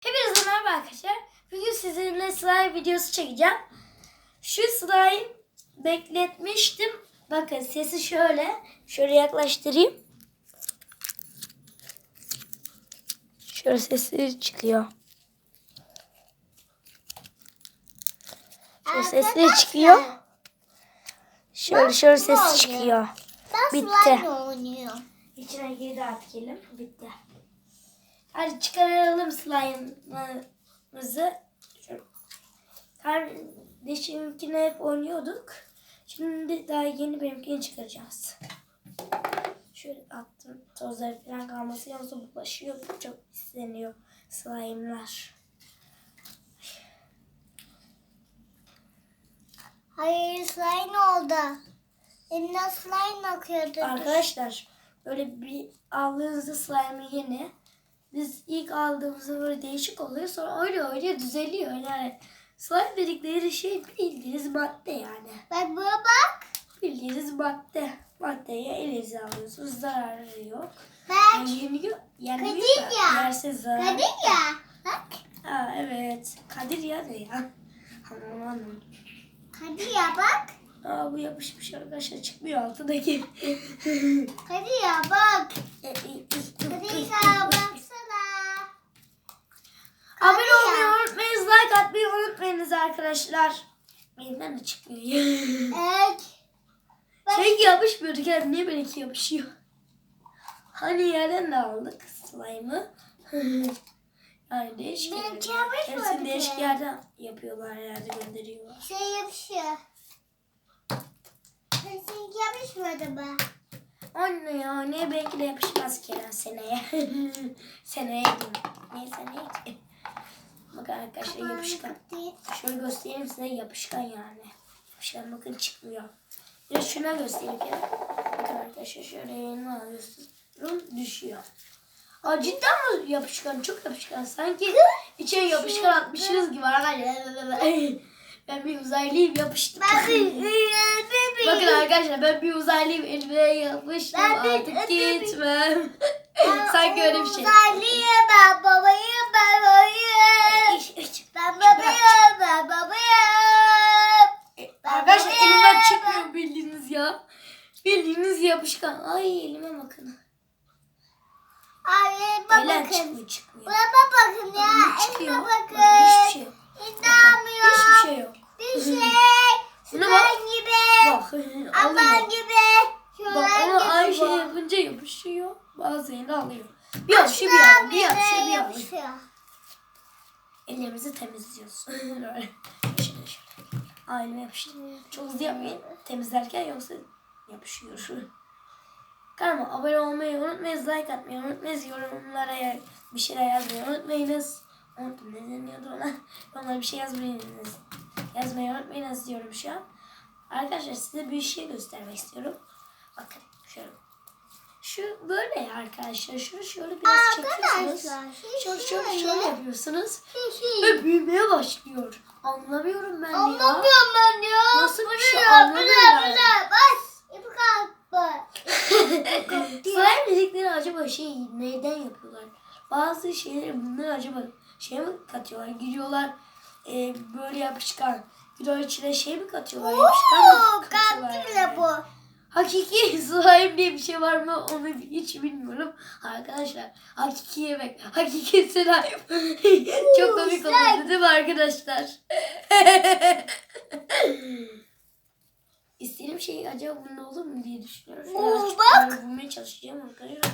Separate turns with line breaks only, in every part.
Hepinize merhaba arkadaşlar. Bugün sizinle slime videosu çekeceğim. Şu slime bekletmiştim. Bakın sesi şöyle. Şöyle yaklaştırayım. Şöyle sesi çıkıyor. Şöyle sesleri çıkıyor. Şöyle şöyle ses çıkıyor. Bitti. İçine girdi artık elim. Bitti. Hadi çıkaralım slime'ımızı. Kardeşimkine hep oynuyorduk. Şimdi daha yeni benimkini çıkaracağız. Şöyle attım. Tozları falan kalması yoksa bulaşıyor. Çok isteniyor slime'lar.
Hayır slime oldu. Elimden slime akıyordu.
Arkadaşlar böyle bir aldığınızda slime'ı yeni. Biz ilk aldığımızda böyle değişik oluyor. Sonra öyle öyle düzeliyor. Yani slime dedikleri şey bildiğiniz madde yani.
Bak buna bak.
Bildiğiniz madde. Maddeyi elinize alıyorsunuz. Zararı yok.
Bak.
Yani yeniyor. Yenmiyor
Kadir
da
ya.
yerse zarar.
Kadın ya. Bak.
Aa, evet. Kadir ya ne ya? Aman aman.
Kadın ya bak.
Aa, bu yapışmış arkadaşlar çıkmıyor altındaki.
Kadın ya bak.
E,
Kadın ya baksana.
Abone olmayı unutmayınız. Like atmayı unutmayınız arkadaşlar. Elimden de çıkmıyor.
Evet.
Şey yapışmıyordu ki niye benimki yapışıyor? Hani yerden de aldık slime'ı. yani değişik
Benimki yapışmadı
Hepsini değişik yerden yapıyorlar herhalde gönderiyorlar.
Şey yapışıyor. Seninki yapışmadı mı?
Anne ya ne belki de yapışmaz ki ya seneye. seneye diyeyim. Niye seneye ki? Bakın arkadaşlar yapışkan. Şöyle göstereyim size yapışkan yani. Yapışkan bakın çıkmıyor. Bir de şuna göstereyim ki. Bakın arkadaşlar şöyle elini alıyorsun. Düşüyor. Aa cidden mi yapışkan? Çok yapışkan. Sanki içine yapışkan atmışsınız gibi. Ben bir uzaylıyım yapıştım.
Ben bir
Bakın arkadaşlar ben bir uzaylıyım elime yapıştım.
Ben
Artık
bir-
gitmem. Sanki öyle bir şey.
Uzaylıyım ben babayım ben babayım. Ben babayım ben babayım.
Arkadaşlar elimden çıkmıyor bildiğiniz ya. Bildiğiniz yapışkan. Ay elime bakın.
Ay
Eller
bakın.
çıkmıyor çıkmıyor.
Buna bakın ya.
Bakın çıkıyor.
Elime
Bakın
bakın.
hiçbir şey yok.
İnanmıyorum.
Hiçbir şey yok.
Bir şey.
Şuna bak.
gibi.
Bak
Aman gibi.
Bak
Şuran
ama
gibi
aynı şey
bu.
yapınca yapışıyor. Bazı yerinde alıyor. Bir yapışıyor bir alıyor. Bir yapışıyor bir
yapışıyor.
Ellerimizi temizliyoruz. Böyle. Şöyle şöyle. Aynı yapıştı. Çok hızlı yapmayın. Temizlerken yoksa yapışıyor. Kanalıma abone olmayı unutmayınız. Like atmayı unutmayınız. Yorumlara bir şeyler yazmayı unutmayınız. Unuttum ne deniyordu ona. Onlara bir şey yazmayınız. Yazmayı unutmayınız diyorum şu an. Arkadaşlar size bir şey göstermek istiyorum. Bakın şöyle. Şu böyle arkadaşlar. Şunu şöyle biraz çekiyorsunuz. Şöyle şöyle şöyle yapıyorsunuz. Ve büyümeye başlıyor. Anlamıyorum ben ya.
Anlamıyorum ben ya.
Nasıl bir şey anlamıyorum
bırak,
ben.
bırak. Bas. İpi kalktı.
Slime dedikleri acaba şey neyden yapıyorlar? Bazı şeyleri bunları acaba şey mi katıyorlar? Giriyorlar e, böyle yapışkan. Gidiyor içine şey mi katıyorlar? Yapışkan mı katıyorlar?
kalktı bile
yani?
bu.
Hakiki slime diye bir şey var mı onu hiç bilmiyorum. Arkadaşlar hakiki yemek. Hakiki slime. Çok komik oldu değil mi arkadaşlar? İstediğim şey acaba bunda olur mu diye düşünüyorum.
Oo, bak.
bulmaya çalışacağım arkadaşlar.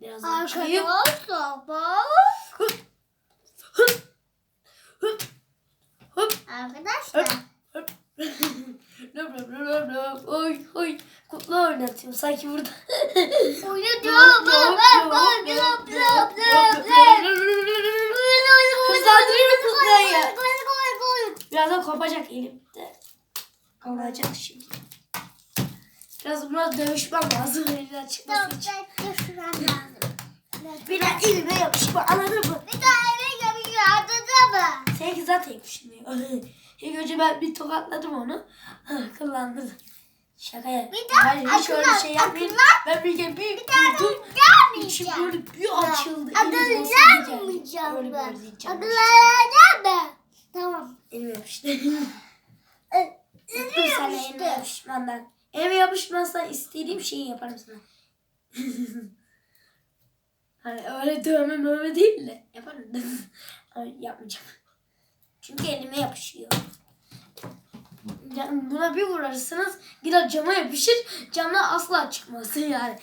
Biraz.
Arkadaşlar bak. Arkadaşlar.
Oy oy. Kutlu oynatıyor sanki burada.
Lop lop.
Hızlandırıyor kutlayı. Birazdan kopacak elimde. Olacak şimdi. Biraz biraz dövüşmem lazım elinden çıkması için.
düşürmem lazım.
Biraz elime yapışma anladın mı?
Bir daha eve yapıyor anladın mı?
Seninki zaten yapışmıyor. İlk önce ben bir tokatladım onu. Kullandırdım. Şaka ya. Ben
daha
hiç öyle
akıllar-
şey yapmayayım. Ben bir kere bir durdum. İçim böyle bir açıldı.
Akıllanmayacağım ben. Akıllanacağım ben. Tamam.
Elim yapıştı.
Ee,
Bıktım sana elime yapışmandan. Elime yapışmazsan istediğim şeyi yaparım sana. hani öyle dövme mövme değil de yaparım. Yapmayacağım. Çünkü elime yapışıyor. Yani buna bir vurursanız gider cama yapışır. Camdan asla çıkmaz yani.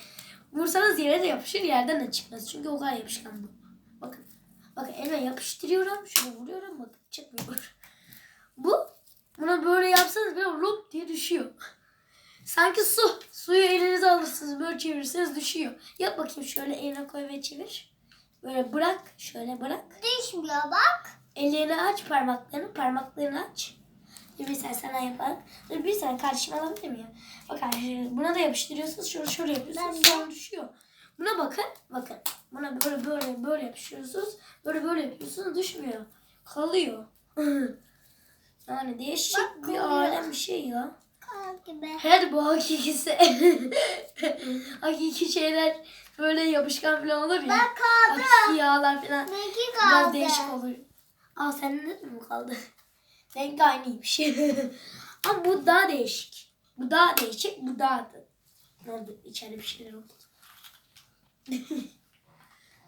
Vursanız yere de yapışır yerden de çıkmaz. Çünkü o kadar yapışkan bu. Bakın. Bakın elime yapıştırıyorum. Şöyle vuruyorum. Bakın çıkmıyor. Bu Buna böyle yapsanız böyle lop diye düşüyor. Sanki su. Suyu elinize alırsınız böyle çevirirseniz düşüyor. Yap bakayım şöyle eline koy ve çevir. Böyle bırak. Şöyle bırak.
Düşmüyor bak.
Ellerini aç parmaklarını. Parmaklarını aç. Dur bir saniye sana yapalım. Dur bir saniye kardeşim alabilir miyim? Bak arkadaşlar, buna da yapıştırıyorsunuz. Şöyle şöyle yapıyorsunuz. Sonra düşüyor. Buna bakın. Bakın. Buna böyle böyle böyle yapıştırıyorsunuz. Böyle böyle yapıyorsunuz. Düşmüyor. Kalıyor. yani değişik
Bak,
bir alem bir şey ya.
Gibi.
Her bu hakikisi. Hakiki şeyler böyle yapışkan falan olur ya.
Ben kaldım.
Hakiki yağlar falan.
Benimki
Biraz
kaldı.
değişik olur. Aa senin de mi kaldı? Renk aynıymış. Ama bu daha değişik. Bu daha değişik, bu daha da. Ne oldu? İçeride bir şeyler oldu.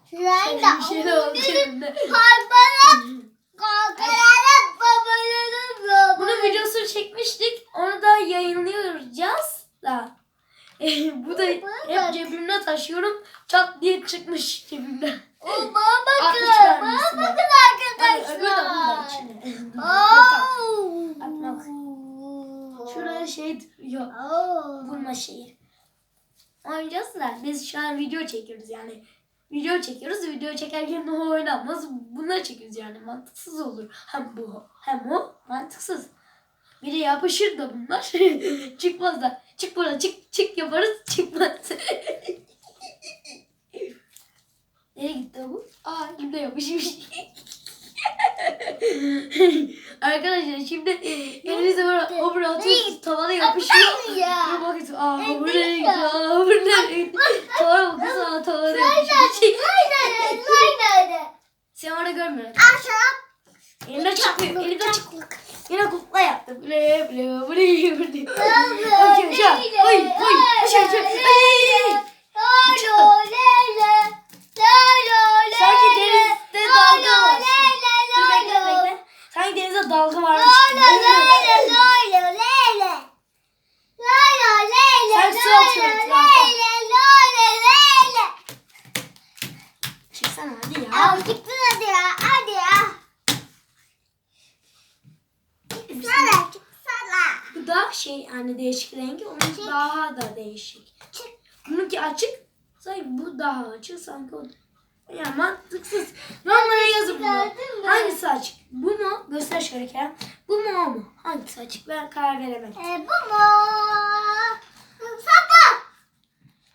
Şurayı da
oldu.
benim kalbana kalkalara babalarım
Bunun videosunu çekmiştik. Onu da yayınlayacağız da. bu da hep cebimde taşıyorum. Çat diye çıkmış cebimden.
O baba bakın.
vermesine.
Baba bakın
Yani öbür de burada
arkadaşlar.
içinde.
Oo.
Atma bak. Şurada şey yok.
Oo.
Vurma şeyi. Oynayacağız da biz şu an video çekiyoruz yani. Video çekiyoruz. Video çekerken o oynanmaz. Bunları çekiyoruz yani. Mantıksız olur. Hem bu hem o mantıksız. Biri yapışır da bunlar. Çıkmaz da. Çık buradan çık çık yaparız çıkmaz. Nereye gitti bu? Aa elimde yapışmış. Arkadaşlar şimdi elinizde böyle obur atıyorsunuz tavana yapışıyor.
Ya.
Dur bakın aa
obur
nereye gitti aa obur nereye gitti. Tavana bakın aa
tavana yapışıyor.
Sen orada görmüyorsun.
Aşağı.
Elimde çıkmıyor. Elimde çıkmıyor. Yine kukla yaptım. Bre bre bre bre. Bakın şu an. Oy oy. Aşağı aşağı. Ay. Uçalım. Şey hani değişik rengi. Onun daha da değişik. Bununki açık. Sanki bu daha açık. Sanki o ya mantıksız. Normale yazın bunu. Hangisi açık? Bu mu? Göster şöyle Kerem. Bu mu o mu? Hangisi açık? Ben karar veremedim.
E, bu mu? Sapı.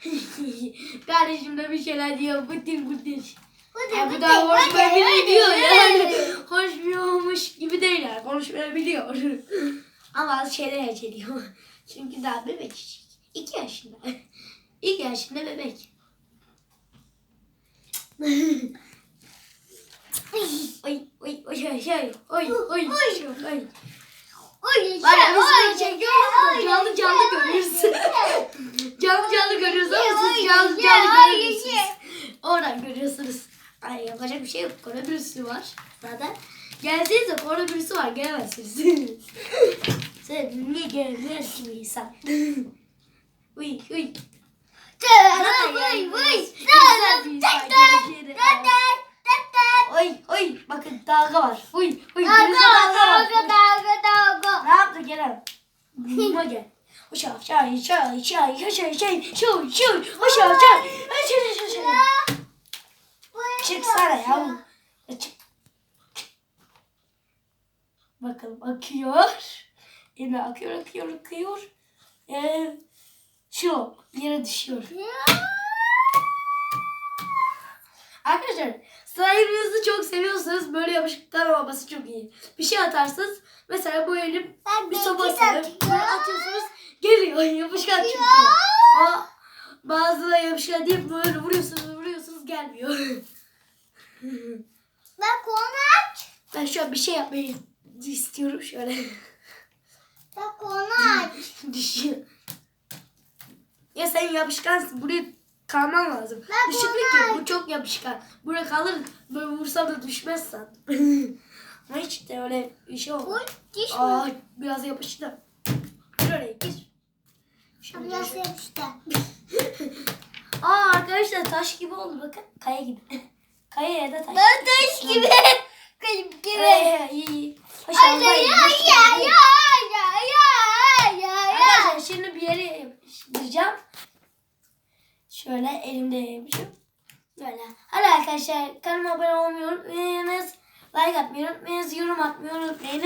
Kardeşim de bir şeyler diyor. Bıtır bıtır.
Bu
Ya
da
bu da konuşmayabiliyor yani.
yani.
Konuşmuyormuş gibi değil yani. Konuşmayabiliyor. Ama az şeyler eceliyor. Çünkü daha bebek. İki yaşında. İki yaşında bebek. oy oy oy oy oy oy oy oy.
Oy,
Var ya biz bunu çekiyoruz canlı canlı görüyoruz. canlı canlı görüyoruz ama siz canlı canlı
oy.
Oradan görüyorsunuz. Ay yapacak bir şey yok. Koronavirüsü var zaten. Gelseniz de koronavirüsü var gelemezsiniz. Sen niye gelmiyorsun bir insan? uy uy.
Tek tek.
Oy oy bakın dalga var. Uy uy
Dalga,
dalga
dalga, dalga.
Ne yaptı Kerem? Buma gel. Aşağı aşağı aşağı aşağı aşağı aşağı şu aşağı aşağı aşağı aşağı Çıksana yavrum. Ya Çık. Bakalım akıyor. Yine akıyor akıyor akıyor. Ee, şu yere düşüyor. Arkadaşlar slime'ınızı çok seviyorsanız böyle yapışıklar olması çok iyi. Bir şey atarsınız. Mesela bu elim
Ben
bir
dakika.
böyle atıyorsunuz. Geliyor yapışkan çünkü. Ama bazıları yapışkan değil böyle vuruyorsunuz vuruyorsunuz gelmiyor.
Bak onu aç.
Ben şu an bir şey yapmayı istiyorum şöyle.
Bak onu aç.
Düşüyor. Ya sen yapışkansın. Buraya kalman lazım.
Ben
ki bu çok yapışkan. Buraya kalır böyle vursam da düşmez sandım. Ama hiç de öyle bir şey
Bu
olmadı.
diş mi?
Aa biraz yapıştı. Oraya gir. Şimdi
Biraz
şöyle-
yapıştı.
Aa arkadaşlar taş gibi oldu bakın. Kaya gibi. Kaya ya da taş.
Ben taş gibi. Gibi.
Arkadaşlar şimdi bir yere yapıştıracağım. Şöyle elimde yapışım. Böyle. Hadi arkadaşlar kanalıma abone olmayı unutmayınız. Like atmayı unutmayınız. Yorum atmayı unutmayınız.